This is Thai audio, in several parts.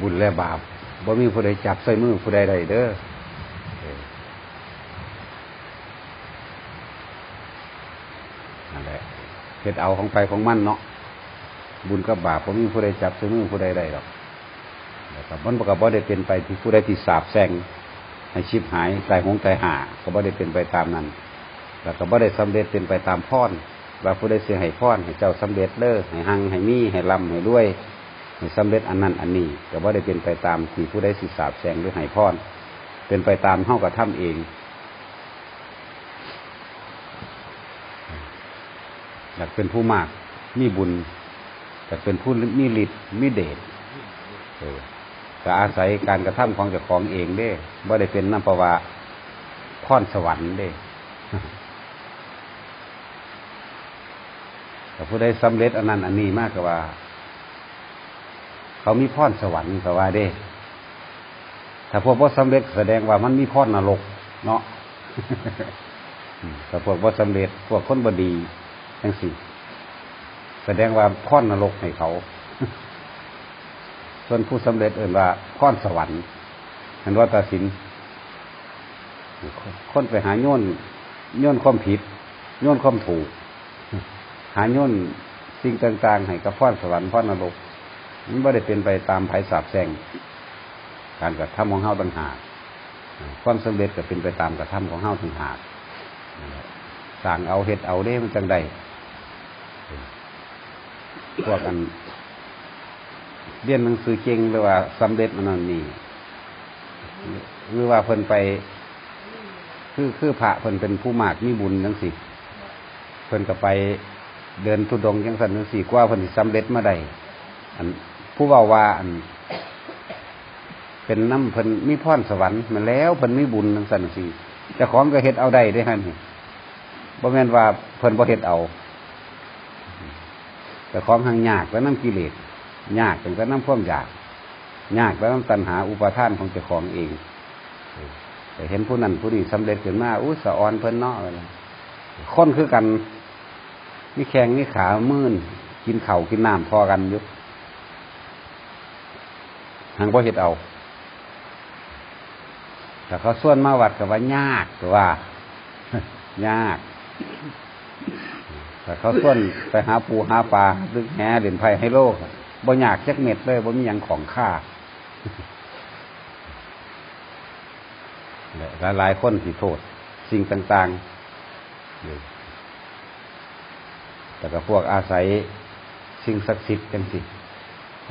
บุญและบาปบ่มีผู้ใดจับใส่มือผู้ใดใดเด้อเออนั่นแหละเฮ็ดเอาของไปของมันเนาะบุญกับบาปบ่มีผู้ใดจับใส่มือผู้ใดใดหรอกแล้วก็มันก็บ่ได้เป็นไปที่ผู้ใดที่สาบแซงให้ชิบหายตายหงตายหาก็บ่ได้เป็นไปตามนั้นแล้วก็บ่ได้สำเร็จเป็นไปตามพรว่าผู้ใดเสียให้พรให้เจ้าสำเร็จเด้อให้หังให้มีให้ร่ำให้รวย สำเร็จอันนั้นอันนี้ก็บ่าได้เป็นไปตามที่ผู้ใดสิสาบแซงหรือให้พรเป็นไปตามเฮากระทำเอง อยากเป็นผู้มากมีบุญอยากเป็นผู้มีฤทธิ์มีเดชเออก็อาศัยการกระทำของเจ้าของเองเด้บ่าได้เป็นน้ำประวาพรสวรรค์เด้แต่ผู้ใดสำเร็จอันนั้นอันนี้มากกว่า เขามีพรสวรรค์ก็ว่าเด้ ถ้าพวกว่าสำเร็จแสดงว่ามันมีพรนรก เนาะอืมแต่พวกว่าสำเร็จพวกคนบดีทั้งสี่แสดงว่าพรนรกให้เขา ส่วนผู้สำเร็จเอื่นว่าพรสวรรค์เห็นว่าตาสินคนไปหาโยนโยนความผิดโยนความถูก หาโยนสิ่งต่าง ๆ ให้กับพรสวรรค์พรนรก มันไม่ได้เป็นไปตามไผ่สาบแซงการกระทำของเฮาต่างหากความสำเร็จก็เป็นไปตามกระทำของเฮาต่างหากนั่นหละสั่งเอาเฮ็ดเอาเด้มันจังใดพวกอันเรียนหนังสือเก่งหรือว่าสำเร็จมันนั่นนี่หรือว่าเพิ่นไป คือคือพระเพิ่นเป็นผู้มากมีบุญจังสิเพิ่นก็ไปเดินทุดงค์จังสันจังสี่กว่าเพิ่นสิสำเร็จมาได้อัน ผู้เว้าว่าอัน เป็นน้ำเพิ่นมีพรสวรรค์มาแล้วเพิ่นมีบุญจังสันสีเจ้าของก็เฮ็ดเอาได้ได้อฮะนี่บ่แม่นว่าเพิ่นบ่เฮ็ดเอา แต่ของหังยากแล้วน้ำกิเลสยากเป็นก็น้ำพ่วามยาก ยากแล้วน้ำตัณหาอุปาทานของเจ้าของเองแต่เห็นผู้นั้นผู้นี้สำเร็จขึ้นมาอุ้ยสะออนเพิ่นเนาะอะไรคนคือกันนี่แข็งนี่ขามื่นกินเข่ากินน้ำพอกันอยุบ หางพ่เห็ดเอาแต่เขาส่วนมาวัดกับว่ายากแต่ว่า ยากแต่เขาส่วนไปหาปูหาปลาดึกแหเด่นไผ่ให้โลกบ่อยากจักเม็ดเลยบ่มีหยังของค่าหลายหลายคนที่โทษ สิ่งต่างๆแต่ก็พวกอาศัยสิ่งศักดิ์สิทธิ์จังสิ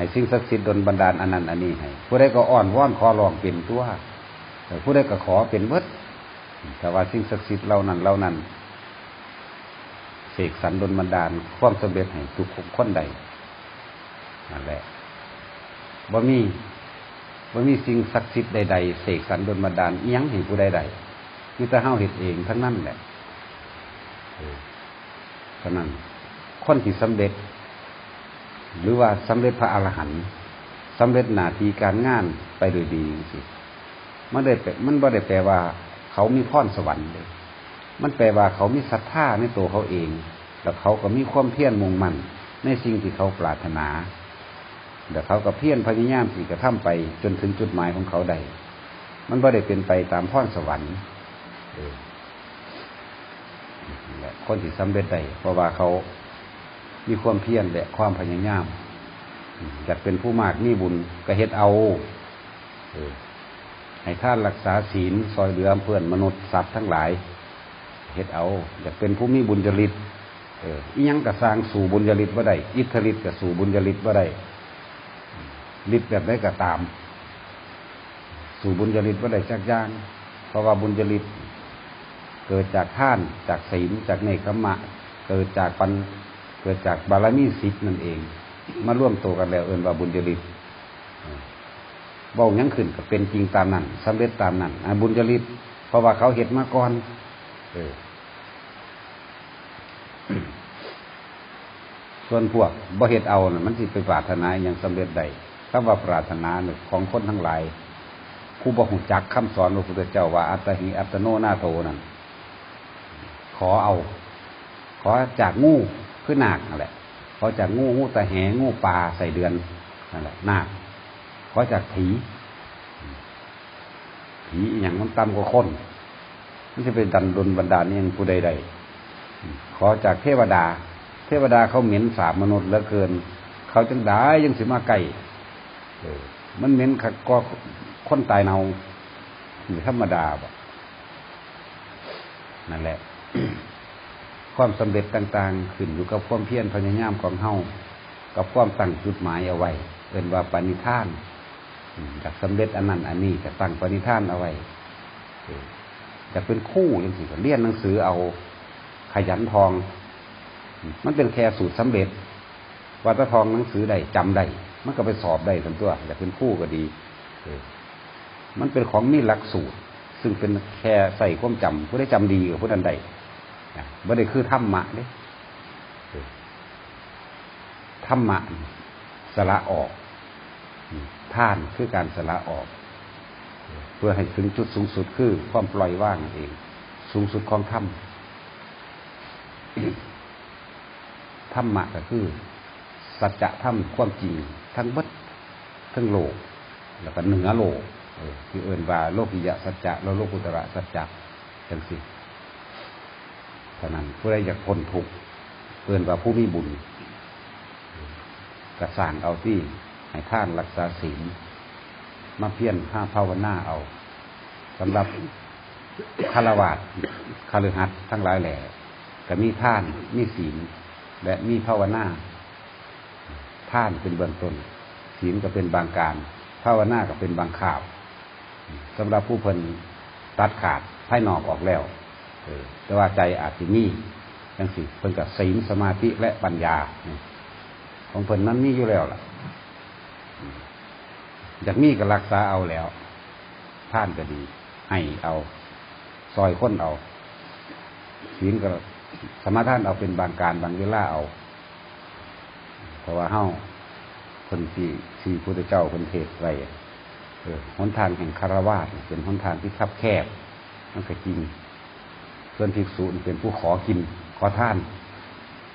ให้สิ่งศักดิ์สิทธิ์ดลบันดาลอันนั้นอันนี้ให้ผู้ใดก็อ้อนว่อนขอร้องเป็นตัวแต่ผู้ใดก็ขอเป็นเบิดแต่ว่าสิ่งศักดิ์สิทธิ์เหล่านั้นเหล่านั้นเสกสรรดลบันดาลความสำเร็จให้ทุกคนใดนั่นแหละบ่มีว่ามีสิ่งศักดิ์สิทธิ์ใดๆเสกสรรดลบันดาลเอียงให้ผู้ใดๆมีแต่เฮาเห็ดเองทั้งนั้นแหละฉะนั้นคนที่สำเร็จ หรือว่าสำเร็จพระอรหันต์สำเร็จหน้าที่การงานไปโดยดีสิมันได้แปลมันบ่ได้แปลว่า เขามีพรสวรรค์เลยมันแปลว่าเขามีศรัทธาในตัวเขาเอง แล้วเขาก็มีความเพียรมุ่งมั่นในสิ่งที่เขาปรารถนาเดี๋ยวเขาก็เพียรพยายามสิกระทำไป จนถึงจุดหมายของเขาได้ มันไม่ได้เป็นไปตามพรสวรรค์เออคนที่สำเร็จได้เพราะว่าเขา มีความเพียรและความพยายามอยากเป็นผู้มากนี่บุญก็เฮ็ดเอาให้ท่านรักษาศีลซอยเหลือเพื่อนมนุษย์สัตว์ทั้งหลายเฮ็ดเอาอยากเป็นผู้มีบุญจริตเอออียังกระสร้างสู่บุญจริตว่าได้อิทธิฤทธิ์กับสู่บุญจริตว่าได้ฤทธิ์แบบได้ก็ตาม สู่บุญจริตว่าได้จักย่าง เพราะว่าบุญจริตเกิดจากท่านจากศีลจากเนคขมะ เกิดจากปัน เกิดจากบารมีสิทธ์นั่นเอง มาร่วมตัวกันแล้วเอินว่าบุญจริตเบ้ายังขึ้นก็เป็นจริงตามนั้นสำเร็จตามนั้นอบุญจริตเพราะว่าเขาเห็ดมาก่อน เออ ส่วนพวกบ่เฮ็ดเอานะมันสิไปปรารถนาอย่างสำเร็จใดคำว่าปรารถนาเนี่ยของคนทั้งหลาย ผู้บ่ฮู้จักคำสอนพระพุทธเจ้าว่าอัตหิอัตโนนาโถนั่นขอเอา ขอจากงู คือนาคนั่นแหละขอจากงูงูตะแหงูปลาใส่เดือนนั่นแหละนาคขอจากผีผีอย่างมันต่ำกว่าคนมันจะเป็นดันดนบันดาลนี่ยผู้ใดๆขอจากเทวดา เทวดาเขาเหม็นสาบมนุษย์เหลือเกิน เขาจังได้ยังสิมาไก่มันเหม็นก็คนตายเนาอยู่ธรรมดาบ่นั่นแหละ ความสำเร็จต่างๆ ขึ้นอยู่กับความเพียรพยายามของเฮากับความตั้งจุดหมายเอาไว้เป็นว่าปณิธานอยากสำเร็จอันนั้นอันนี้จะตั้งปณิธานเอาไว้จะเป็นคู่ยังสิเรียนหนังสือเอาขยันทอง มันเป็นแค่สูตรสำเร็จว่าถ้าทองหนังสือได้จำได้มันก็ไปสอบได้ทั้งตัวอยากเป็นคู่ก็ดีมันเป็นของมีหลักสูตร ซึ่งเป็นแค่ใส่ความจำผู้ได้จำดีกับผู้นั้นใด นะไม่ได้คือธรรมะเด้เออธรรมะสละออกท่านคือการสละออก เพื่อให้ถึงจุดสูงสุดคือความปล่อยว่างเอง สูงสุดของธรรมธรรมะก็คือ สัจธรรมความจริง ทั้งบัดทั้งโลก แล้วก็เหนือโลกที่เอื่นว่าโลกิยะสัจจะแล้วโลกุตระสัจจะจังสิ ท่านั้นผู้ใดอยากพ้นทุกข์เอื่นว่าผู้มีบุญกระสางเอาที่ให้ท่านรักษาศีลมาเพียรห้าภาวนาเอาสำหรับคารวาสคาลือหัดทั้งหลายแหล่ก็มีท่านมีศีลและมีภาวนาท่านเป็นเบื้องต้น ศีลก็เป็นบางการภาวนาก็เป็นบางข่าวสำหรับผู้เพิ่นตัดขาดภายนอกออกแล้ว แต่ว่าใจอาจจะมีจังสิเพิ่นกับศีลสมาธิและปัญญาของเพิ่นนั้นมีอยู่แล้วล่ะอยากมีก็รักษาเอาแล้วท่านก็ดี ให้เอาซอยค้นเอาศีลก็สมาทานเอาเป็นบางการบางเวลาเอา เพราะว่าเฮ้าคนที่ที่พุทธเจ้าคนเทศไว้เออหนทางแห่งคารวาสเป็นหนทางที่คับแคบ มันก็จริง ส่วนภิกษุนี่เป็นผู้ขอกิน ขอท่าน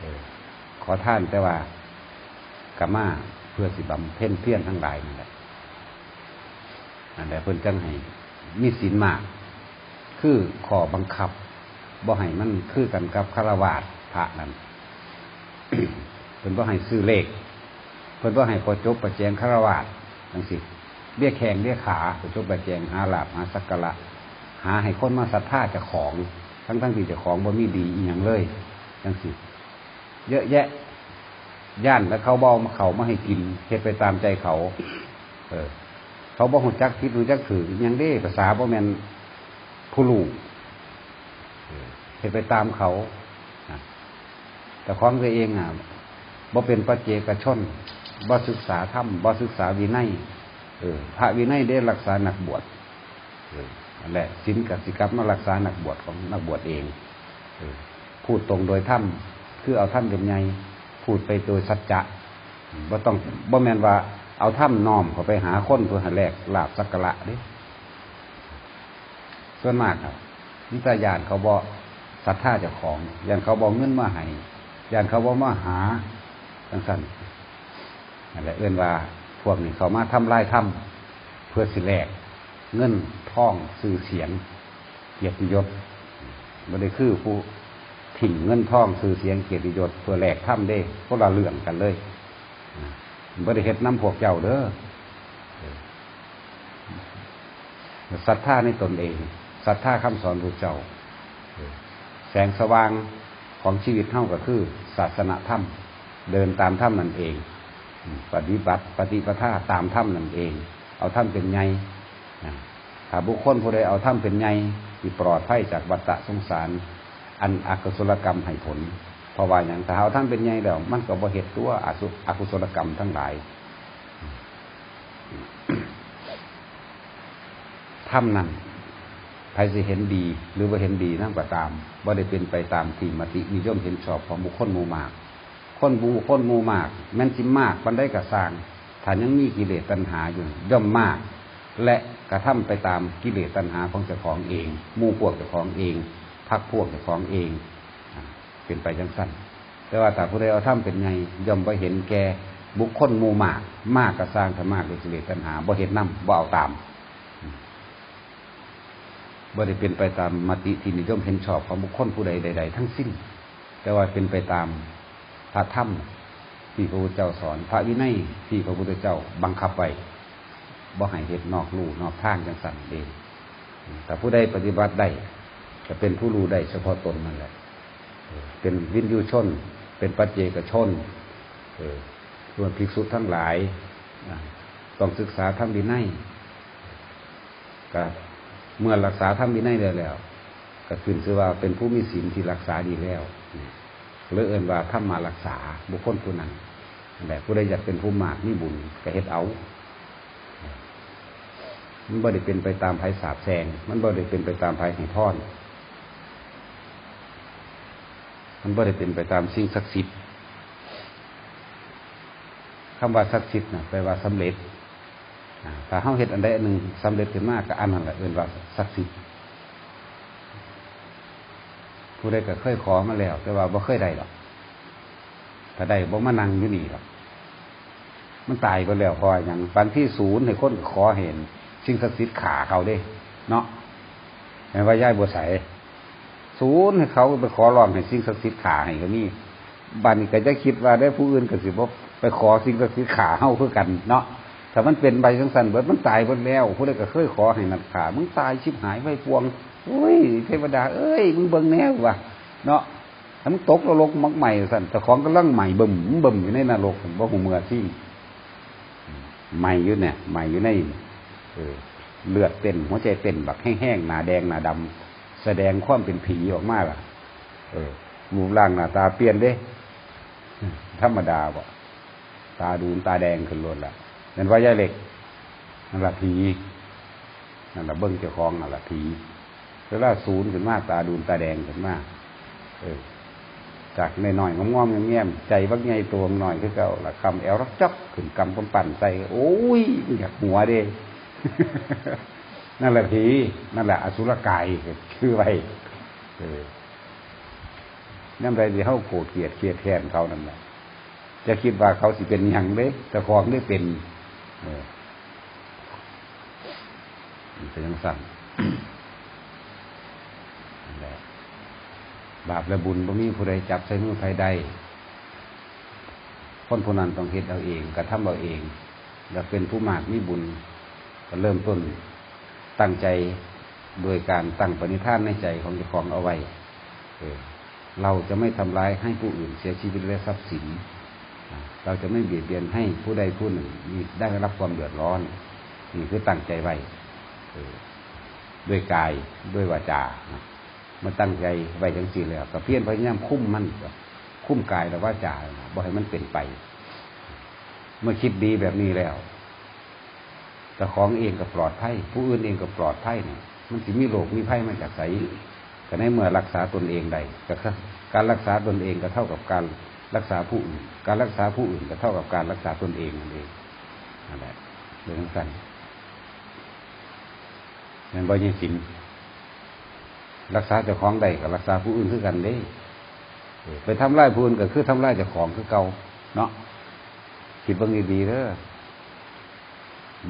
เออขอท่านแต่ว่ากามาเพื่อสิบำเพ็ญเพี้ยนทั้งหลายนั่นแหละนั่นแหละเพิ่นจังให้มีศีลมาก คือขอบังคับบ่ให้มันคือกันกับคารวาสพระนั้นเพิ่นบ่ให้ซื้อเลข เพิ่นบ่ให้พอจบประแจงคารวาสจังสิเบี้ยแขงเบี้ยขาพอจบประแจงหาลาบหาสักกะละหาให้คนมาศรัทธาจะของ ทั้งทั้งที่เจะของบ่มีดีอีหยังเลยจังสิเยอะแยะ ย่านแล้วเขาบเอกมาเขามาให้กินเฮ็ดไปตามใจเขา เออ เขาบอกหุ่จักคิดรู้จักถือยังได้ภาษาบ่แมนผู้ลูกเห็นไปตามเขาแต่ของตัวเองอะบ่เป็นปัจเจกชนบ่ศึกษาธรรมบ่ศึกษาวินัยเออพระวินัยได้รักษาหนักบวชเออ นั่นแหละศีลกับสิกรรมมารักษานักบวชของนักบวชเองพูดตรงโดยธรรมคือเอาธรรมเป็นไงพูดไปโดยสัจจะบ่ต้องบ่แมนว่าเอาถ้ำน้อมเขาไปหาคนเพื่อหาแลกลาบสักกะละด้ส่วนมากครับนิตยานเขาบอกศรัทธาเจ้าของยานเขาบอกเงินมาให้ยานเขาบอกมาหาจังสันอะไรเอื้นว่าพวกนี้เขามาทำลายถ้ำเพื่อสิแลก เงินท่องสื่อเสียงเกียรติยศไม่ได้คือผู้ถิ่งเงินท่องสื่อเสียงเกียรติยศเพื่อแลกถ้ำได้พวกเราเลื่องกันเลยบริเหตุน้ำพวกเจ้าเด้อศรัทธาในตนเองศรัทธาคำสอนพระเจ้า แสงสว่างของชีวิตเท่าก็คือ ศาสนาธรรม เดินตามธรรมนั่นเอง ปฏิบัติปฏิปทาตามธรรมนั่นเอง เอาธรรมเป็นไง ถ้าบุคคลผู้ใดเอาธรรมเป็นไงที่ปลอดภัยจากวัฏสงสาร อันอกุศลกรรมให้ผล เพราะว่าอย่างถ้าเอาท่านเป็นไงแล้ว มันก็บ่เหตุตัวอกุศลกรรมทั้งหลายทำนั้นใครจะเห็นดี หรือว่าเห็นดีนั่งก็ตามว่าได้เป็นไปตามที่มตินิยมเห็นชอบของบุคคลมูมากคนบูคนหมู่มาก แม่นจิมากมันได้กระสางถ้ายังมีกิเลสตัณหาอยู่ย่อมมาก และ กระทำไปตามกิเลสตัณหาของเจ้าของเองมู่พวกเจ้าของเองพักพวกเจ้าของเองเป็นไปจังสั้นแต่ว่าถ้าผู้ใดเอาทำเป็นไงย่อมไปเห็นแกบุคคลมู่มากมากก็สร้างธรรมะด้วยกิเลสตัณหาบ่เห็นน้ำบ่เอาตามบ่ได้เป็นไปตามมติที่นิยมเห็นชอบของบุคคลผู้ใดใด ๆ ทั้งสิ้น แต่ว่าเป็นไปตามพระธรรมที่พระพุทธเจ้าสอน พระวินัยที่พระพุทธเจ้าบังคับไว้ บ่ให้เหตุนอกลู่นอกทางจังสันเองแต่ผู้ใดปฏิบัติได้จะเป็นผู้รู้ได้เฉพาะตนนั่นแหละ เป็นวินยูชน เป็นปัจเจกชนส่วนภิกษุทั้งหลาย ต้องศึกษาธรรมวินัยก็เมื่อรักษาธรรมวินัยได้แล้ว ก็ขึ้นชื่อว่าเป็นผู้มีศีลที่รักษาดีแล้วนี่เลยเอ่นว่าธรรมารักษาบุคคลผู้นั้นนั่นแหละผู้ใดอยากเป็นผู้มากมีบุญก็เฮ็ดเอา มันบ่ได้เป็นไปตามภัยสาบแซงมันบ่ได้เป็นไปตามภัยให้พรมันบ่ได้เป็นไปตามสิ่งศักดิ์สิทธิ์คำว่าศักดิ์สิทธิ์นะแปลว่าสำเร็จอ่าถ้าเฮาเฮ็ดอันใดอันหนึ่งสำเร็จขึ้นมากก็อันนั้นแหละเอิ้นว่าศักดิ์สิทธิ์ผู้ใดก็เคยขอมาแล้ว แต่ว่าบ่เคยได้หรอกถ้าได้บ่มานั่งอยู่นี่หรอกมันตายไปแล้วเพออย่างบางที่ศูนย์ให้คนขอเห็น สิ่งศักดิ์สิทธิ์ขาเขาเด้ เนาะเห็นว่าย่ายบัวใสศูนย์ให้เขาไปขอร้องให้สิ่งศักดิ์สิทธิ์ขาให้ก็มีบันก็จะคิดว่าได้ผู้อื่นก็สิบ่ไปขอสิ่งศักดิ์สิทธิ์ขาเฮาคือกันเนาะถ้ามันเป็นใบสังสันเบิดมันตายเบิดแล้วผู้ใดก็เคยขอให้นัดขามึงตายชิบหายไว้พวงโอ้ยเทวดา เอ้ยมึงเบิ่งแนวว่ะเนาะถ้ามึงตกนรกมักใหม่สั่นแต่ของกำลังใหม่บ่มบ่มอยู่ในนรกบ่หูเมื่อที่ใหม่อยู่เนี่ยใหม่อยู่ใน เลือดเต้นหัวใจเต้นแบบแห้งๆหนาแดงหนาดำแสดงความเป็นผีออกมาล่ะ เออรูปร่างหน้าตาเปลี่ยนเด้ ธรรมดาบ่ตาดูนตาแดงขึ้นรถละนั่นว่ายายเหล็กนั่นละผีนั่นละเบิ้งเจ้าของนั่นละผีเวลาศูนย์ขึ้นมาตาดูนตาแดงขึ้นมาเออ จากในหน่อยงอมๆแง้ยมใจบักใหญ่ตัวหน่อยคือเก่าละคำแอลรักจักขึ้นกำกำปั่นใส่โอ้ยอยากหัวเด้ นั่นแหละผีนั่นแหละ อสุรกายคือไว้เออนั่นไรที่เขาโกรธเกลียดเครียดแทนเขานั่นแหละจะคิดว่าเขาสิเป็นอย่างเด้แต่ของได้เป็นเออเป็นยังสั่นนั่นแหละบาปและบุญบ่มีผู้ใดจับใส่มือใครใดคนผู้นั้นต้องเฮ็ดเอาเองกระทำเอาเอง แล้วเป็นผู้มากมีบุญ เริ่มต้นตั้งใจโดยการตั้งปณิธานในใจของเจ้าของเอาไว้เราจะไม่ทำร้ายให้ผู้อื่นเสียชีวิตและทรัพย์สิน เราจะไม่เบียดเบียนให้ผู้ใดผู้หนึ่งได้รับความเดือดร้อนนี่คือตั้งใจไว้ด้วยกายด้วยวาจามันตั้งใจไว้จังสี่แล้วก็เพียรพยายามคุ้มมันคุ้มกายและวาจาบ่ให้มันเป็นไป เมื่อคิดดีแบบนี้แล้ว แต่ของเองก็ปลอดภัยผู้อื่นเองก็ปลอดภัยเนี่ยมันสิมีโรคมีภัยมาจากไสก็ในเมื่อรักษาตนเองได้ก็การรักษาตนเองก็เท่ากับการรักษาผู้อื่น การรักษาผู้อื่นก็เท่ากับการรักษาตนเองนั่นเองนั่นแหละเรื่องสั้นนั่นบ่ยังสินรักษาเจ้าของได้กับรักษาผู้อื่นคือกันเด้ไปทำร้ายผู้อื่นก็คือทำร้ายเจ้าของคือเก่าเนาะคิดบิ่งดีๆเด้อ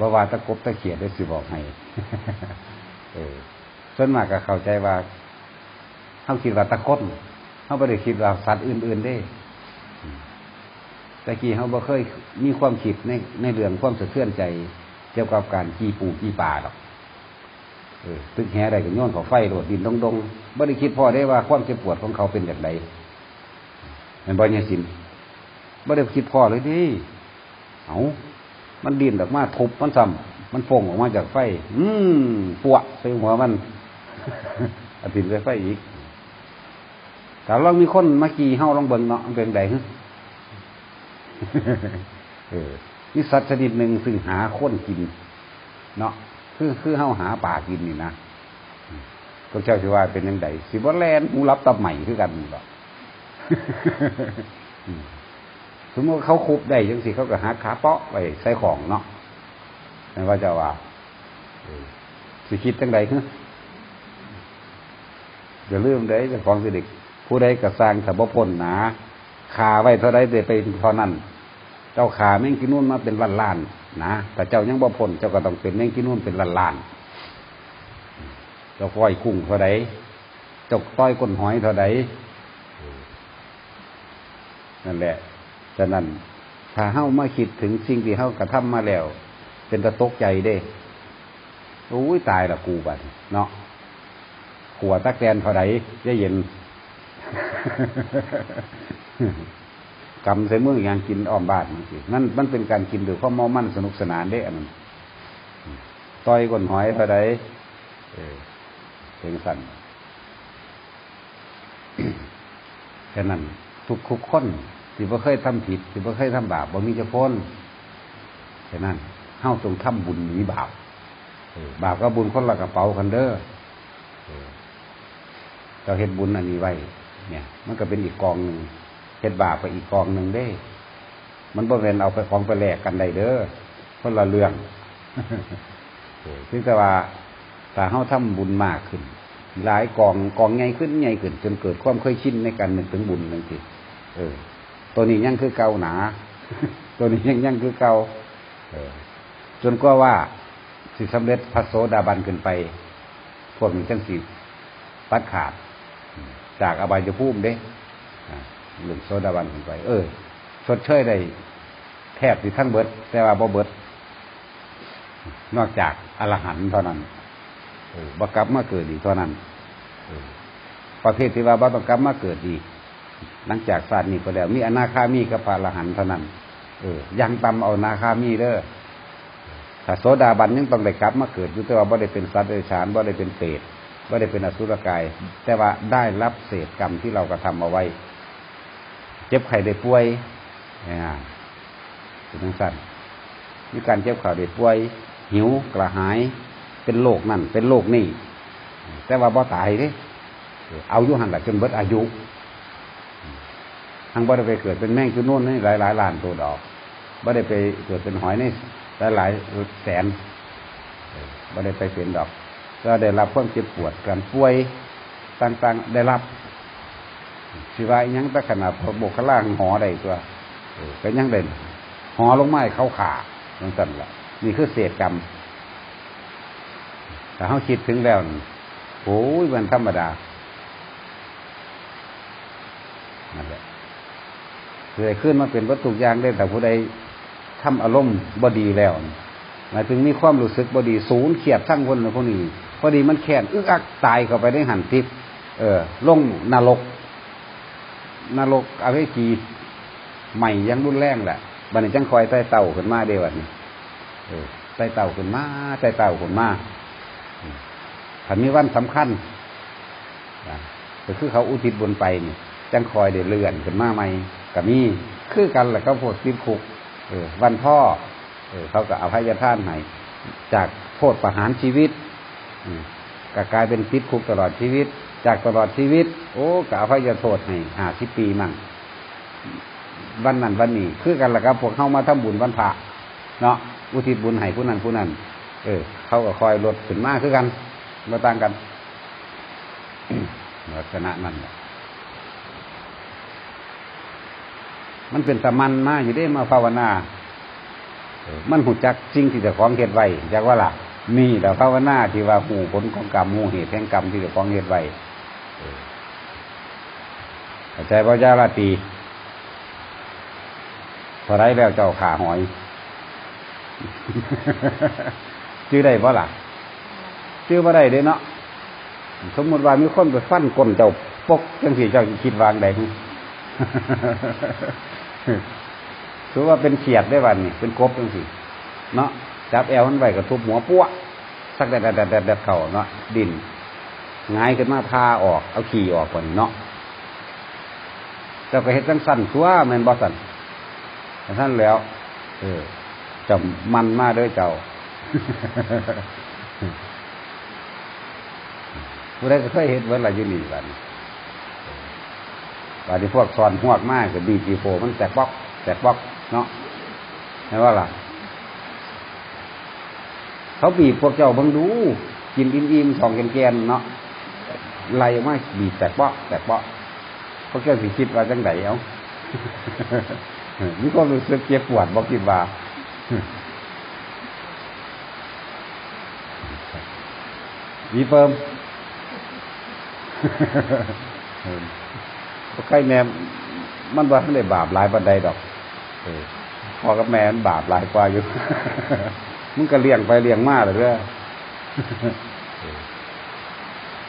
บว่าตะกบตะเขียดได้สิบอกให้เออส่วนมากก็เข้าใจว่าเขาคิดว่าตะกบเขาไม่ได้คิดว่าสัตว์อื่น ๆได้ตะกี้เขาบ่เคยมีความคิดในในเรื่องความสะเทือนใจ เกี่ยวกับการกีปูกีป่าหรอกเออตึกแห่ใดก็โย้อนเขาไฟโดดดินดงดงๆไม่ได้คิดพอได้ว่าความเจ็บปวดของเขาเป็นอย่างไรเป็นบ่เนี่ยสินไม่ได้คิดพอเลยดิเอา มันดินออกมาทุบมันซ้ำมันฟงออกมาจากไฟ อืมปวกใส่หัวมันอาทิตย์ไปไฟอีกแต่เรามีคนมากี่เฮาลองเบิ่งเนาะมันเป็นไดฮึเออนี่สัตว์ชนิดหนึ่งซึ่งหาคนกิน เนาะคือคือเฮาหาป่ากินนี่นะก็เจ้าสิว่าเป็นยังไงสิบ่แลนหูรับตับใหม่คือกันหรอกอืม สมมติเขาคุบได้จังสิเขาก็หาขาเปาะไปใส่ของเนาะนั่นว่าจะว่าสิคิดจังใดคืออย่าลืมได้จ้าของสิเด็กผู้ใดก็สร้างถ้าบ่พ้นหนาคาไว้เท่าใดได้ไปเท่านั้น เจ้าขาแมงกินนู่นมาเป็นล้านล้านนะแต่เจ้ายังบ่พ้นเจ้าก็ต้องเป็นแมงกินนู่นเป็นล้านล้านเจ้าก้อยกุ้งเท่าใดเจ้าต้อยก้นหอยเท่าใดนั่นแหละ ฉะนั้นถ้าเฮ้ามาคิดถึงสิ่งที่เฮ้ากระทำมาแล้ว เป็นตะตกใจเด้โอ้ยตายละกูบัดเนาะขัวตะแกนเท่าใดจะเย็นกำใส่มืออย่างกินอ้อมบานมันสินั่นมันเป็นการกินด้วยความเมามั่นสนุกสนานเด้อันนั้นต่อยก้นหอยเท่าใดเออเป็นสั่นแค่นั้นทุกคุกคน ที่บ่เคยทำผิดที่บ่เคยทำบาปบ่มีจะพ้นแค่นั้นเฮ้าจงทำบุญหนีบาปบาปก็บุญคนละกระเป๋าคันเด้อเออเราเฮ็ดบุญอันนี้ไว้ เนี่ย มันก็เป็นอีกกองหนึ่งเฮ็ดบาปไปอีกกองหนึ่งได้ มันบ่เป็นเอาไปของไปแลกกันได้เด้อคนละเรื่องซึ่งแต่ว่าถ้าเฮาทำบุญมากขึ้น หลายกองกองใหญ่ขึ้นใหญ่ขึ้น จนเกิดความเคยชินในการนึกถึงบุญนั่นสิเออ ตัวนี้ยังคือเก่าหนา ตัวนี้ยังยังคือเก่าเออจนกว่าว่าสิสำเร็จพระโสดาบันขึ้นไป พวกนี้จังสิปัดขาด จากอบายภูมิเด้หลุมโสดาบันขึ้นไป เออชดเชยได้แทบสิทั้งเบิด แต่ว่าบ่เบิด นอกจากอรหันต์เท่านั้นบ่กลับมาเกิดอีเท่านั้นประเภทที่ว่าบ่ต้องกลับมาเกิดอี หลังจากศาสตร์นี้ก็แล้ว มีอนาคามีกับพระอรหันต์เท่านั้น เออ ยังตำเอานาคามีเด้อถ้าโสดาบันยังต้องได้กลับมาเกิดอยู่แต่ว่าบ่ได้เป็นสัตว์เดรัจฉานบ่ได้เป็นเปรตบ่ได้เป็นอสุรกาย แต่ว่าได้รับเศษกรรมที่เรากระทำเอาไว้ เจ็บไข้ได้ป่วยอ่าเป็นทั้งสั้นมีการเจ็บไข้ได้ป่วย หิวกระหาย เป็นโรคนั่นเป็นโรคนี่แต่ว่าบ่ตายเด้เอาอยู่หันหละจนเบิดอายุ ทั้งบ่ได้ไปเกิดเป็นแมงจุนุ่นนี่หลายหลายล้านตัวดอกบ่ได้ไปเกิดเป็นหอยนี่หลายหลายแสนเออบ่ได้ไปเป็นดอก ก็ได้รับความเจ็บปวดการป่วยต่างๆได้รับสิว่ายังแต่ขนาดบกขล่างหอได้ตัวเออก็ยังเด่นหอลงไม้เข้าขาจังซั่ละนี่คือเศษกรรมแต่เขาคิดถึงแล้วโอ้ยมันธรรมดานั่นแหละ เลยขึ้นมาเป็นวัตถุอย่างได้แต่ผู้ใดทำอารมณ์บดีแล้วหมายถึงมีความรู้สึกบดีศูนย์เขียดทั้งคนพวกนี้พอดีมันแค้นอึกอักตายเข้าไปได้หันทิพเออลงนรกนรกอเวจีใหม่ยังรุนแรงแหละบันนี้จังคอยใต้เต่าขึ้นมาเดียวันนี้เออใต้เต่าขึ้นมาใต้เต่าขึ้นมาถ้ามีวันสำคัญนะก็คือเขาอุทิศบนไปนี่จังคอยเดือเลื่อนขึ้นมาใหม่ กับมีคือกันแหละก็พวกติดคุก เออวันพ่อ เออ เขาก็อภัยท่านให้จากโทษประหารชีวิตอก็กลายเป็นติดคุกตลอดชีวิต จากตลอดชีวิต โอ้ก็อภัยโทษให้ห้าสิบปีมั่งวันนั้นวันนี้ คือกันแหละครับพวกเข้ามาทำบุญวันพระเนาะอุทิศบุญให้ผู้นั้นผู้นั้นเออ เขาก็คอยลดขึ้นมากคือกันมาต่างกันลักษณะนั้นแหละ มันเป็นตะมันมาอยู่ได้มาภาวนาเออมันหูจักสิ่งที่เจะของเหตุไว้จักว่าล่ะนี่แต่ภาวนาที่ว่าหูผลของกรรมหูเหตุแห่งกรรมที่เจะของเหตุไว้เออเข้าใจพระเจ้าลาตรีพอไรแล้วเจ้าขาหอยชื่อได้บ่ล่ะชื่อบ่ได้เด้เนาะสมมติว่ามีคนไปฟันก้นเจ้าปกจังสีเจ้าสิคิดวางใด ถือว่าเป็นเขียดได้วันนี่เป็นกบจังสีเนาะจับแอวมันไว้กับทุบหัวปั้วสักแดดแดดแดดแดดเข่าเนาะดินง่ายขึ้นมาพาออก เอาขี่ออกก่อนเนาะเจ้าก็เฮ็ดจังสั้นชัวแมนบ่สั้นท่านแล้ว เออจำมันมาเด้อเจ้าผู้ใดก็เคยเห็นเวลาอยู่นี่บัดนี้ บัดนี้พวกสอนหวกมากกับบีจีโฟมันแตกบล็อก แตกบล็อกเนาะเห็นว่าล่ะ เขาบีบพวกเจ้าบังดู กินอิ่มๆสองแกนๆเนาะไล่ออกมาบีบแตกบล็อก แตกบล็อกพวกเจ้าสิคิดว่าจังไดเอามีความรู้สึกเจ็บปวดบอกคิดว่ามีเฟิร์ม ใกล้แม่มันว่าไม่ได้บาปหลายปันใดดอกพ่อกับแม่มันบาปหลายกว่าอยู่มึงก็เลี้ยงไปเลี้ยงมาเลยเด้อ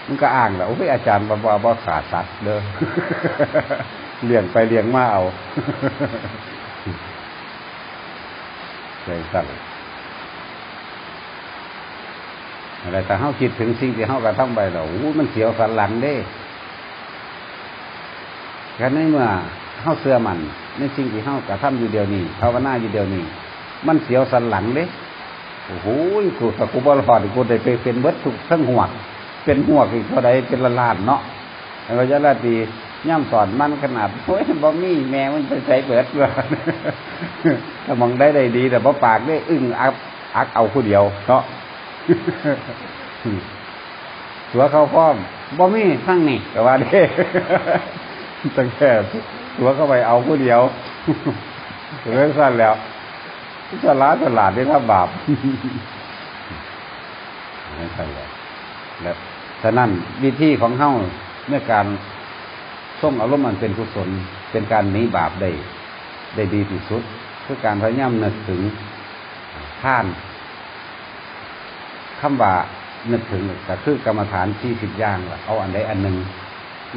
มึงก็อ้างแหละโอ้ยอาจารย์บ่บ่บ่ขาดสัตว์เด้อเลี้ยงไปเลี้ยงมาเอาใจสั่นอะไรแต่เฮาคิดถึงสิ่งที่เฮากระทำไปแล้วโอ้มันเสียวสันหลังเด้ กันในเมื่อเฮาเสื้อมันในสิ่งที่เฮากระทำอยู่เดียวนี้ภาวนาอยู่เดียวนี้ มันเสียวสันหลังเด้โอ้โหกูถ้ากูบ่รอดกูได้ไปเป็นเบิดทุกทั้งหัวเป็นหัวกอีกเท่าใดเป็นละลานเนาะแล้วก็จะละดีย่ำสอนมันขนาดโอ้ยบ่มีแม่มันไปใส่เบิดว่าถ้ามองได้ได้ดี แต่บ่ปากได้อึ้งอักอักเอาผู้เดียวเนาะตัวเขาพร้อมบ่มีทั้งนี่แต่ว่าเด้ ตั้งแต่ตัวเข้าไปเอาผู้เดียวเรื่องสั้นแล้วฉลาดฉลาดได้ถ้าบาปไม่ใช่แล้วแล้วฉะนั้นวิธีของเฮาในการส่งอารมณ์มันเป็นกุศล เป็นการหนีบาปได้ได้ดีที่สุดคือการพยายามนึกถึงท่านคำว่านึกถึงก็คือกรรมฐานที่สิบอย่างเอาอันใดอันหนึ่ง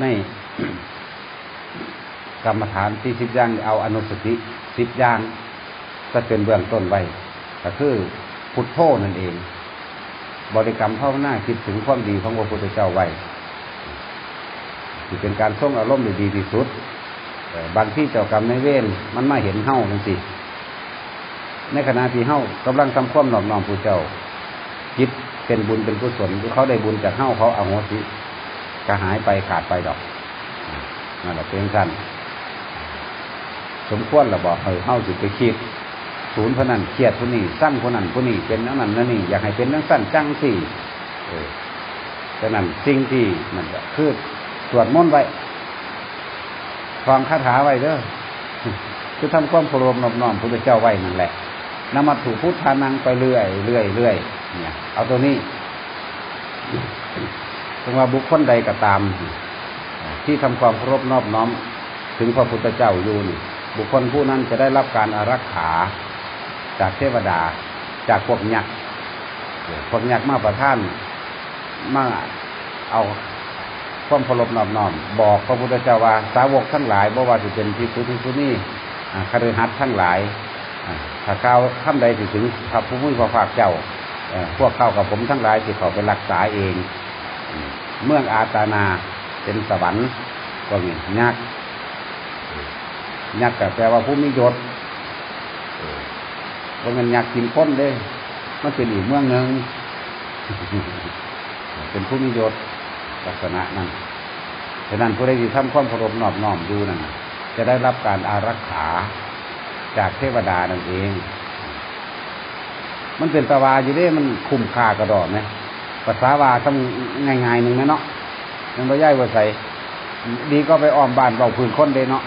ใน กรรมฐานที่สิบอย่างเอาอนุสติสิบอย่างก็เป็นเบื้องต้นไว้ก็คือพุทโธนั่นเอง บริกรรมภาวนาคิดถึงความดีของพระพุทธเจ้าไว้ที่เป็นการส่งอารมณ์ได้ดีที่สุดบางที่เจ้ากรรมในเวรมันไมาเห็นเฮ้าจังสิในขณะที่เฮ้ากำลังทำความหนอบน้อมผู้เจ้าคิดเป็นบุญเป็นกุศลเขาได้บุญจากเฮ้าเขาเอาโหสิก็หายไปขาดไปดอก นั่นแหละเป็นสั้นสมควรเราบอกเออเฮาสิไปคิดศูนย์พนันเครียดผู้นี้สั้นผู้นั้นผู้นี้เป็นนั่นนั่นนี่อยากให้เป็นนั่นสั้นจังสี่เออฉะนั้นสิ่งที่มันคือสวดมนต์ไว้ฟังคาถาไว้เด้อคือทำความเคารพนอบน้อมพระเจ้าไว้นั่นแหละนำมาถูพุทธานังไปเรื่อยเรื่อยเรื่อยเนี่ย เอาตัวนี้ถึงว่าบุคคลใดก็ตาม ที่ทำความเคารพนอบน้อมถึงพระพุทธเจ้าอยู่นี่บุคคลผู้นั้นจะได้รับการอารักขา จากเทวดา จากพวกยักษ์พวกยักษ์มาประท่านมาเอาความเคารพนอบน้อมบอกพระพุทธเจ้าว่าสาวกทั้งหลายบ่ว่าจะเป็นพิสุทิสุนี่อ่าคฤหัสถ์ทั้งหลายถ้าข้าวข้ามใดสิถึงพระผู้มีพระภาคเจ้าพวกเข้ากับผมทั้งหลายสิเขาไปรักษาเอง เมืองอาตานา เป็นสวรรค์ก็มียักษ์ยักษ์กแปลว่าผู้มียศเพราะมันยากกินพ้นเด้มันเป็นอีกเมืองหนึ่งเป็นผู้มียศลักษณะนั้นฉะนั้นผู้ใดที่ทำความเคารพนอบน้อมอยู่นั่นจะได้รับการอารักขาจากเทวดานั่นเอง มันเป็นตาวาอยู่ด้มันคุ้มค่ากระดอกไหมภาษาวาต้องง่ายๆหนึ่งนะเนาะ มันไม่ย่ายว่าใส่ดีก็ไปอ้อมบ้านเบาพื้นคนเด้เนาะ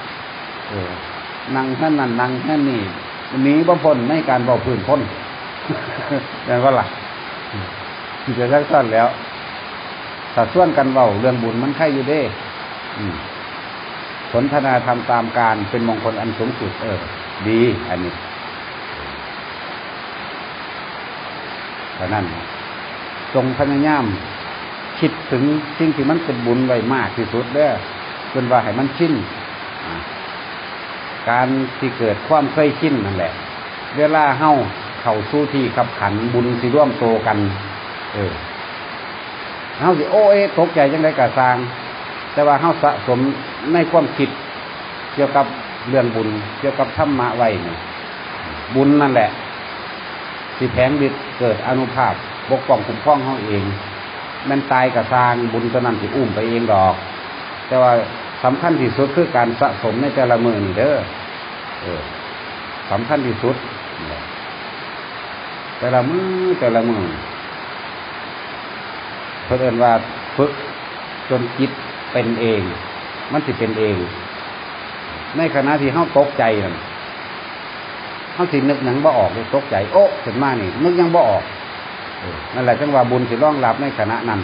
นั่งท่นนั่นนั่งท่นนี่หนีบ่พ้นในการเบอกพื้นพ้นอย่างว่าล่ะจะสักสั้นแล้วสัดส่วนกันเบาเรื่องบุญมันใครอยู่เด้สนทนาทำตามการเป็นมงคลอันสูงสุด เออ ดี อันนี้ฉะนั้นจงพยายาม คิดถึงสิ่งที่มันเป็นบุญไว้มากที่สุดเด้อจนว่าให้มันชินอ่าการที่เกิดความเคยชินนั่นแหละ เวลาเฮ้าเข้าสู้ที่ขับขันบุญสิร่วมโตกัน เออเฮ้าสิโอเอตกใจจังไดกะสร้าง แต่ว่าเฮ้าสะสมในความคิด เกี่ยวกับเรื่องบุญ เกี่ยวกับธรรมะไว้นี่บุญนั่นแหละสิแผงดิดเกิดอนุภาพปกป้องคุ้มครองเฮาเอง มันตายกะสร้างบุญตัวนั้นสิอุ้มไปเองดอก แต่ว่าสำคัญที่สุดคือการสะสมในแต่ละมือนี่เด้อเออสำคัญที่สุดแหละแต่ละมือแต่ละมือเพื่อนว่าฝึกจนจิตเป็นเอง มันสิเป็นเอง ในขณะที่เฮาตกใจนั่นเขาสินึกหยังบ่ออกเลยตกใจ โอ๊ะขึ้นมานี่นึกยังบ่ออกเออ นั่นแหละจังว่าบุญสิรองรับในขณะนั้น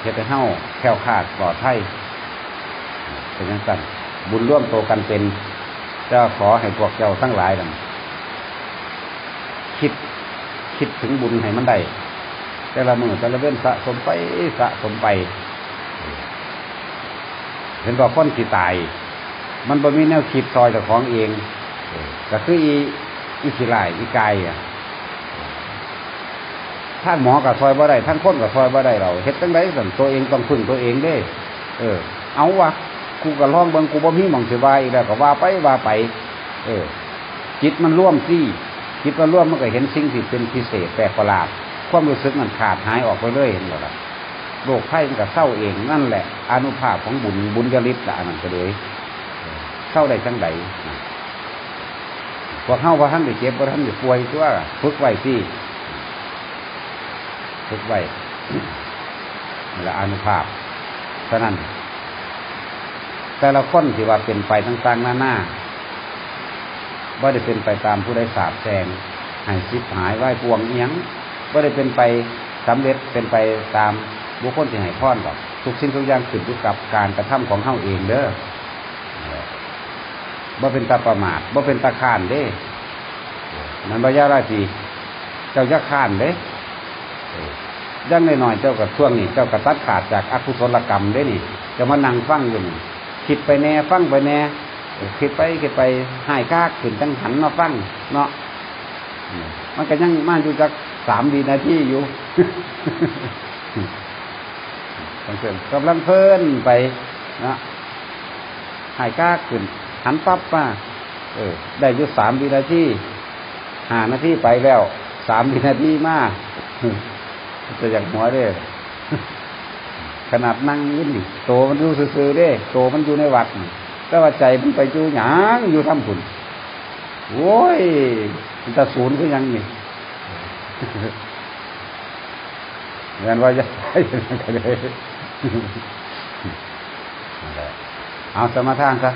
เฮ็ดให้เฮาแควคาดปลอดภัยเป็นจังซั่นบุญร่วมโตกันเป็นเจ้าขอให้พวกเจ้าทั้งหลายนั่นคิดคิดถึงบุญให้มันได้แต่ละมือแต่ละเว้นสะสมไปสะสมไป เห็นบอกคนที่ตาย มันบ่มีแนวคิดซอยเจ้าของเองก็คืออีอีขี้ลายอีกายอะ ท่านหมอกับซอยบ่ได้ท่านคนกับซอยบ่ได้เราเฮ็ดจังไดสั่นตัวเองต้องพึ่งตัวเองเด้ เออ เอาวะกูก็ลองเบิ่งกูบ่มีหม่องสิว่าอีกแล้วก็ว่าไปว่าไป เออ จิตมันร่วมซี่จิตมันร่วมมันก็เห็นสิ่งที่เป็นพิเศษแปลกประหลาดความรู้สึกมันขาดหายออกไปเลยเห็นบ่ล่ะโรคไข้มันก็เศร้าเองนั่นแหละอนุภาพของบุญบุญยฤทธิ์ละอันนั้นก็เลยเศร้าได้จังใดพวกเฮาว่าท่านได้เจ็บว่าท่านได้ป่วยตัวฝึกไว้สิ ฝึกไว้นี่ละอนุภาพฉะนั้น แต่ละคนที่ว่าเป็นไปต่างๆหน้าหน้าว่าได้เป็นไปตามผู้ได้สาบแซงหายสิบหายไหวปวงเอียงว่าได้เป็นไปสำเร็จเป็นไปตามบุคคลที่ให้พรหรอกทุกสิ่งทุกอย่างขึ้นอยู่กับการกระทำของเฮาเองเด้อบ่เป็นตาประมาทบ่เป็นตาข้านเด้ มันบ่ยาราจีเจ้ายักข้านเด้ ยังน้อยๆเจ้ากับช่วงนี้เจ้ากับตัดขาดจากอกุศลกรรมเด้นี่จะมานั่งฟังอยู่นี่คิดไปแน่ฟังไปแน่คิดไปคิดไปหายกากขึ้นจังหันมาฟังเนาะมันก็ยังมาอยู่จักสามดีนาทีอยู่เพื่อนกำลังเพลินไปนะหายกล้าขึ้น หันปั๊บมาเออ ได้อยุสามวินาทีหานาทีไปแล้วสามวินาทีมา จะอย่างหัวเด้ขนาดนั่งยืนนี่โตมันอยู่ซื่อๆเด้โตมันอยู่ในวัดแต่ว่าใจมันไปอยู่หยางอยู่ทำผุนโว้ยมันจะศูนย์ก็ยังนี่เงินว่าจะได้ก็เลยเอาสมาทานซะ